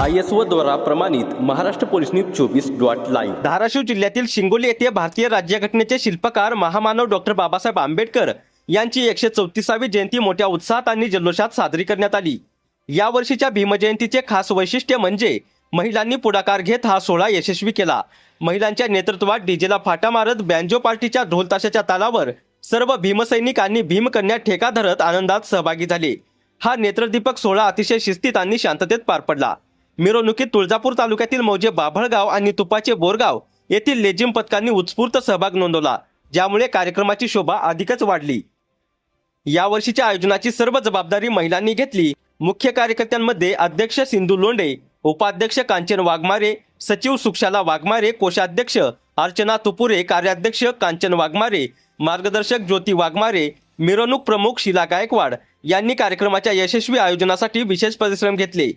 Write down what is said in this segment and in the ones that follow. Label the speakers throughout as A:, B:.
A: I S O द्वारा प्रमाणित Maharashtra police news चोवीस डॉट लाईव्ह. धाराशिव जिल्ह्यातील शिंगोली येथे भारतीय राज्यघटनेचे शिल्पकार महामानव डॉक्टर बाबासाहेब आंबेडकर यांची एकशे चौतीसावी जयंती मोठ्या उत्साहात आणि जल्लोषात साजरी करण्यात आली. या वर्षीच्या भीमजयंतीचे खास वैशिष्ट्य म्हणजे महिलांनी पुढाकार घेत हा सोहळा यशस्वी केला. महिलांच्या नेतृत्वात डीजेला फाटा मारत बँजो पार्टीच्या ढोलताशाच्या तालावर सर्व भीमसैनिक आणि भीमकन्या ठेका धरत आनंदात सहभागी झाले. हा नेत्रदीपक सोहळा अतिशय शिस्तीत आणि शांततेत पार पडला. मिरवणुकीत तुळजापूर तालुक्यातील मौजे बाभळगाव आणि तुपाचे बोरगाव येथील लेझिम पथकांनी उत्स्फूर्त सहभाग नोंदवला ज्यामुळे कार्यक्रमाची शोभा अधिकच वाढली. यावर्षीच्या आयोजनाची सर्व जबाबदारी महिलांनी घेतली. मुख्य कार्यकर्त्यांमध्ये अध्यक्ष सिंधू लोंढे उपाध्यक्ष कांचन वाघमारे सचिव सुक्षाला वाघमारे कोषाध्यक्ष अर्चना तुपुरे कार्याध्यक्ष कांचन वाघमारे मार्गदर्शक ज्योती वाघमारे मिरवणूक प्रमुख शिला गायकवाड यांनी कार्यक्रमाच्या यशस्वी आयोजनासाठी विशेष परिश्रम घेतले.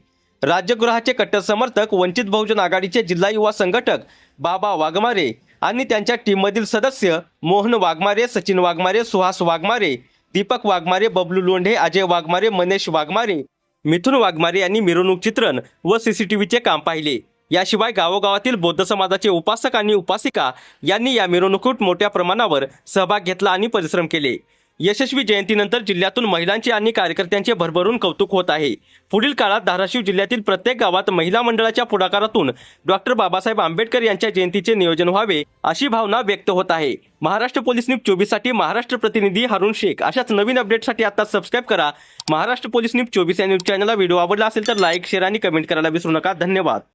A: राज्यगृहाचे कट्टर समर्थक वंचित बहुजन आघाडीचे जिल्हा युवा संघटक बाबा वाघमारे आणि त्यांच्या टीममधील सदस्य मोहन वाघमारे सचिन वाघमारे सुहास वाघमारे दीपक वाघमारे बबलू लोंढे अजय वाघमारे मनेश वाघमारे मिथुन वाघमारे यांनी मिरवणूक चित्रण व सीसीटीव्हीचे काम पाहिले. याशिवाय गावोगावातील बौद्ध समाजाचे उपासक आणि उपासिका यांनी या मिरवणुकीत मोठ्या प्रमाणावर सहभाग घेतला आणि परिश्रम केले. यशस्वी जयंतीनंतर जिल्ह्यातून महिलांचे आणि कार्यकर्त्यांचे भरभरून कौतुक होत आहे. पुढील काळात धाराशिव जिल्ह्यातील प्रत्येक गावात महिला मंडळाच्या पुढाकारातून डॉक्टर बाबासाहेब आंबेडकर यांच्या जयंतीचे नियोजन व्हावे अशी भावना व्यक्त होत आहे. महाराष्ट्र पोलीस न्यूज चोवीससाठी महाराष्ट्र प्रतिनिधी हरुण शेख. अशाच नवीन अपडेटसाठी आता सबस्क्राईब करा. महाराष्ट्र पोलीस न्यूज चोवीस या न्यूज चॅनलला व्हिडिओ आवडला असेल तर लाईक शेअर आणि कमेंट करायला विसरू नका. धन्यवाद.